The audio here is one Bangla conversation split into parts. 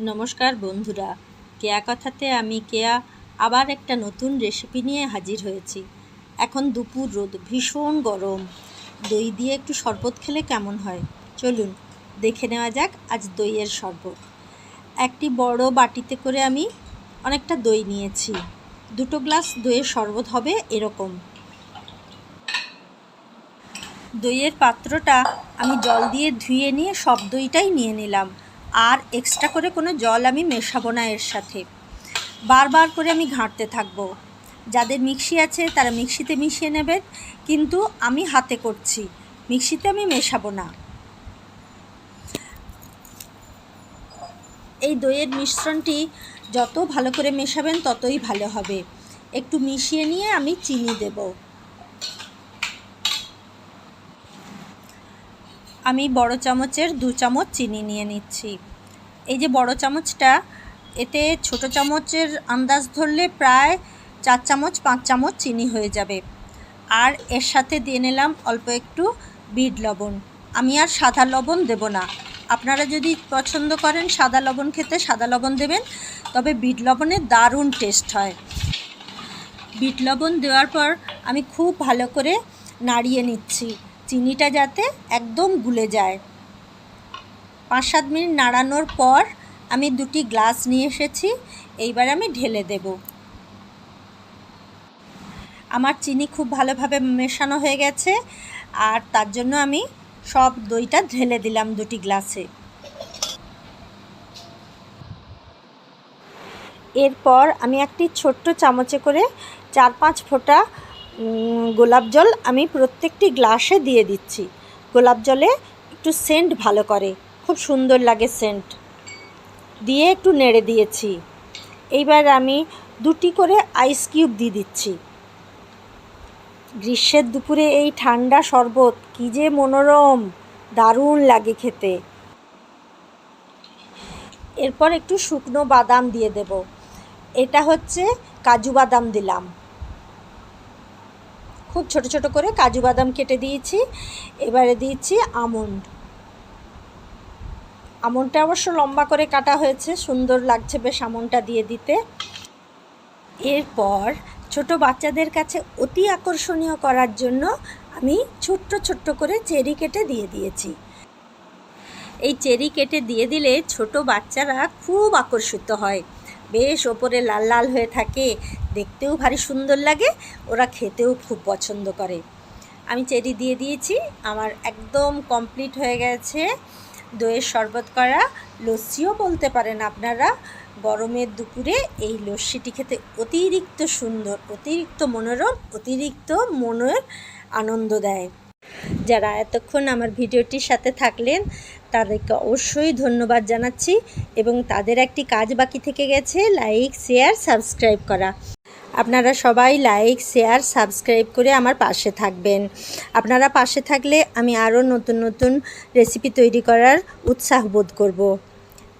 নমস্কার বন্ধুরা, কেয়া কথাতে আমি কেয়া আবার একটা নতুন রেসিপি নিয়ে হাজির হয়েছি। এখন দুপুর রোদ ভীষণ গরম। দই দিয়ে একটু শরবত খেলে কেমন হয়? চলুন, দেখে নেওয়া যাক আজ দইয়ের শরবত। একটি বড় বাটিতে করে আমি অনেকটা দই নিয়েছি। দুটো গ্লাস দইয়ের শরবত হবে এরকম। দইয়ের পাত্রটা আমি জল দিয়ে ধুয়ে নিয়ে সব দইটাই নিয়ে নিলাম। আর এক্সট্রা করে কোনো জল আমি মেশাবো না এর সাথে। বারবার করে আমি ঘাঁটতে থাকব। যাদের মিক্সি আছে তারা মিক্সিতে মিশিয়ে নেবেন কিন্তু আমি হাতে করছি। মিক্সিতে আমি মেশাবো না। এই দইয়ের মিশ্রণটি যত ভালো করে মেশাবেন ততই ভালো হবে। একটু মিশিয়ে নিয়ে আমি চিনি দেবো। আমি বড় চামচের দু চামচ চিনি নিয়ে নিচ্ছি। এই যে বড় চামচটা, এতে ছোট চামচের আন্দাজ ধরলে প্রায় চার চামচ, পাঁচ চামচ চিনি হয়ে যাবে। আর এর সাথে দিয়ে নিলাম অল্প একটু বিট লবণ। আমি আর সাদা লবণ দেব না। আপনারা যদি পছন্দ করেন সাদা লবণ খেতে, সাদা লবণ দেবেন, তবে বিট লবণের দারুণ টেস্ট হয়। বিট লবণ দেওয়ার পর আমি খুব ভালো করে নাড়িয়ে নিচ্ছি। চিনিটা যাতে একদম গুলে যায়। পাঁচ সাত মিনিট নাড়ানোর পর আমি দুটি গ্লাস নিয়ে এসেছি, এইবার আমি ঢেলে দেব। আমার চিনি খুব ভালোভাবে মেশানো হয়ে গেছে, আর তার জন্য আমি সব দইটা ঢেলে দিলাম দুটি গ্লাসে। এরপর আমি একটি ছোট্ট চামচে করে চার পাঁচ ফোঁটা গোলাপ জল আমি প্রত্যেকটি গ্লাসে দিয়ে দিচ্ছি। গোলাপ জলে একটু সেন্ট ভালো করে। খুব সুন্দর লাগে সেন্ট দিয়ে একটু নেড়ে দিয়েছি। এইবার আমি দুটি করে আইস কিউব দিয়ে দিচ্ছি। গ্রীষ্মের দুপুরে এই ঠান্ডা শরবত কী যে মনোরম, দারুণ লাগে খেতে। এরপর একটু শুকনো বাদাম দিয়ে দেব। এটা হচ্ছে কাজু বাদাম দিলাম। খুব ছোট ছোট করে কাজু বাদাম কেটে দিয়েছি। এবারে দিয়েছি আমন্ড। আমনটা অবশ্য লম্বা করে কাটা হয়েছে, সুন্দর লাগছে বেশ আমনটা দিয়ে দিতে। এরপর ছোট বাচ্চাদের কাছে অতি আকর্ষণীয় করার জন্য আমি ছোট্ট ছোট্ট করে চেরি কেটে দিয়ে দিয়েছি। এই চেরি কেটে দিয়ে দিলে ছোট বাচ্চারা খুব আকর্ষিত হয়। বেশ ওপরে লাল লাল হয়ে থাকে। দেখতেও ভারী সুন্দর লাগে, ওরা খেতেও খুব পছন্দ করে। আমি চেরি দিয়ে দিয়েছি, আমার একদম কমপ্লিট হয়ে গেছে। দইয়ের শরবত করা লস্যিও বলতে পারেন আপনারা। গরমের দুপুরে এই লস্যিটি খেতে অতিরিক্ত সুন্দর, অতিরিক্ত মনোরম, অতিরিক্ত মনের আনন্দ দেয়। যারা এতক্ষণ আমার ভিডিওটির সাথে থাকলেন, তাদেরকে অবশ্যই ধন্যবাদ জানাচ্ছি এবং তাদের একটি কাজ বাকি থেকে গেছে, লাইক, শেয়ার, সাবস্ক্রাইব করা। আপনারা সবাই লাইক, শেয়ার, সাবস্ক্রাইব করে আমার পাশে থাকবেন। আপনারা পাশে থাকলে আমি আরও নতুন নতুন রেসিপি তৈরি করার উৎসাহ বোধ করব।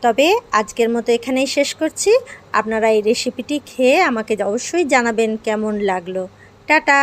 তবে আজকের মতো এখানেই শেষ করছি। আপনারা এই রেসিপিটি খেয়ে আমাকে অবশ্যই জানাবেন কেমন লাগল। টাটা!